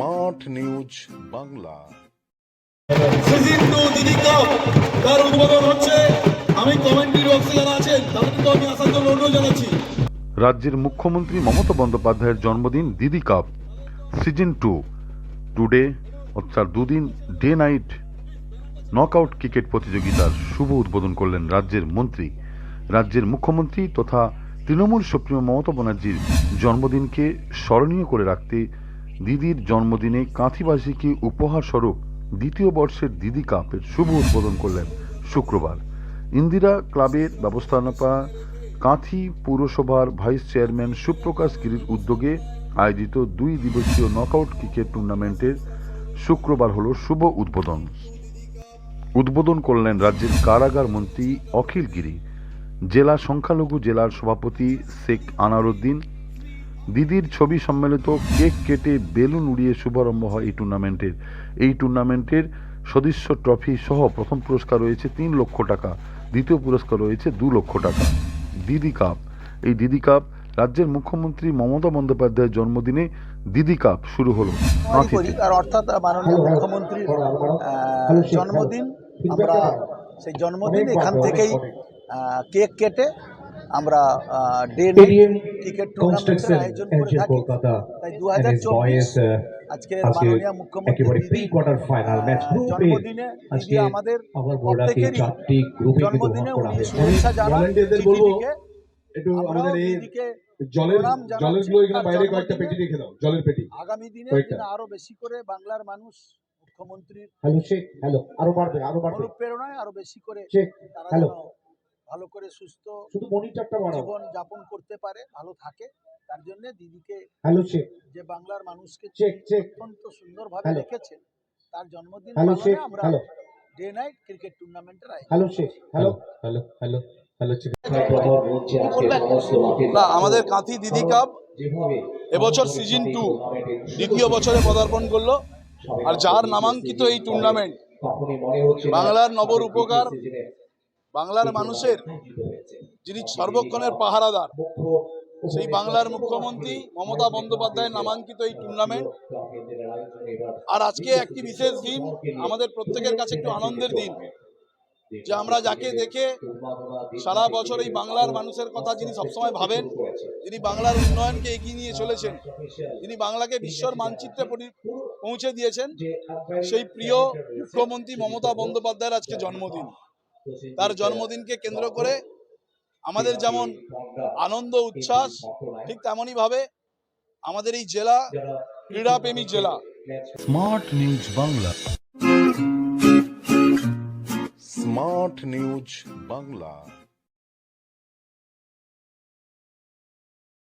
Smart news Bangla. Season two দিদি cup তার উদ্বোধন হচ্ছে? আমি কমেন্ট্রি বক্সে যারা আছেন তাদেরকে আমি আসার জন্য অনুরোধ জানাচ্ছি। রাজ্যের মুখ্যমন্ত্রী মমতা বন্দ্যোপাধ্যায়ের জন্মদিন দিদি কাপ। সিজন টু টুডে অর্থাৎ দুদিন ডে নাইট নকআউট ক্রিকেট প্রতিযোগিতার শুভ উদ্বোধন করলেন রাজ্যের মন্ত্রী। রাজ্যের মুখ্যমন্ত্রী তথা তৃণমূল সুপ্রিমো মমতা ব্যানার্জির জন্মদিনকে স্মরণীয় করে রাখতে দিদির জন্মদিনে কাঁথিবাসীকে উপহার স্বরূপ দ্বিতীয় বর্ষের দিদি কাপের শুভ উদ্বোধন করলেন শুক্রবার। ইন্দিরা ক্লাবের ব্যবস্থাপনা কাঁথি পৌরসভার ভাইস চেয়ারম্যান সুপ্রকাশ গিরির উদ্যোগে আয়োজিত দুই দিবসীয় নকআউট ক্রিকেট টুর্নামেন্টের শুক্রবার হল শুভ উদ্বোধন। উদ্বোধন করলেন রাজ্যের কারাগার মন্ত্রী অখিল গিরি, জেলা সংখ্যালঘু জেলার সভাপতি শেখ আনারুদ্দিন দিদির ছবি সম্মেলিত কেক কেটে বেলুন উড়িয়ে শুভারম্ভ হয় এই টুর্নামেন্টের। এই টুর্নামেন্টের সদস্য ট্রফি সহ প্রথম পুরস্কার রয়েছে তিন লক্ষ টাকা দ্বিতীয় পুরস্কার রয়েছে দু লক্ষ টাকা। দিদি কাপ। এই দিদি কাপ রাজ্যের মুখ্যমন্ত্রী মমতা বন্দ্যোপাধ্যায়ের জন্মদিনে দিদি কাপ শুরু হলো করি নাথিতে আর অর্থাৎ মাননীয় মুখ্যমন্ত্রীর জন্মদিন আমরা সেই জন্মদিন এখান থেকেই কেক কেটে আমরা ডে Stadium ক্রিকেট টুর্নামেন্টের আয়োজন করে থাকি। তাই দু হাজার চব্বিশ আজকে মাননীয় মুখ্যমন্ত্রী কোয়ার্টার ফাইনাল ম্যাচ জন্মদিনে আজকে আমাদের প্রত্যেকেরই জন্মদিনে উনি শুভেচ্ছা জানান বলব একটু আমাদের এই জলের জলেরগুলো এখানে বাইরে কয়েকটা পেটি রেখে দাও জলের পেটি। আগামী দিনে আরও বেশি করে বাংলার মানুষ মুখ্যমন্ত্রীর হ্যালো শেখ হ্যালো আরও বাড়বে আরও বাড়বে। অনুপ্রেরণায় আরও বেশি করে হ্যালো। ভালো করে সুস্থ শুধু মনিটরটা বাড়াও। জীবন যাপন করতে পারে ভালো থাকে। তার জন্য দিদিকে যে বাংলার মানুষকে চেক, চেক। অত্যন্ত সুন্দরভাবে। রেখেছেন তার জন্মদিন হ্যালো আমরা ডে নাইট ক্রিকেট টুর্নামেন্টের আয়োজন hello hello hello hello hello না আমাদের কাঁথি দিদি কাপ এবছর সিজন টু দ্বিতীয় বছরে পদার্পণ করল। আর যার নামাঙ্কিত এই টুর্নামেন্ট বাংলার নবরূপকার বাংলার মানুষের যিনি সর্বক্ষণের পাহারাদার সেই বাংলার মুখ্যমন্ত্রী মমতা বন্দ্যোপাধ্যায়ের নামাঙ্কিত এই টুর্নামেন্ট আর আজকে একটি বিশেষ দিন আমাদের প্রত্যেকের কাছে একটু আনন্দের দিন যে আমরা যাকে দেখে সারা বছর এই বাংলার মানুষের কথা যিনি সবসময় ভাবেন যিনি বাংলার উন্নয়নকে এগিয়ে নিয়ে চলেছেন যিনি বাংলাকে বিশ্বর মানচিত্রে পৌঁছে দিয়েছেন সেই প্রিয় মুখ্যমন্ত্রী মমতা বন্দ্যোপাধ্যায়ের আজকে জন্মদিন। তার জন্মদিনকে কেন্দ্র করে আমাদের যেমন আনন্দ উচ্ছ্বাস ঠিক তেমনই ভাবে আমাদের এই জেলা ক্রীড়াপ্রেমী জেলা। Smart news Bangla. Smart news Bangla.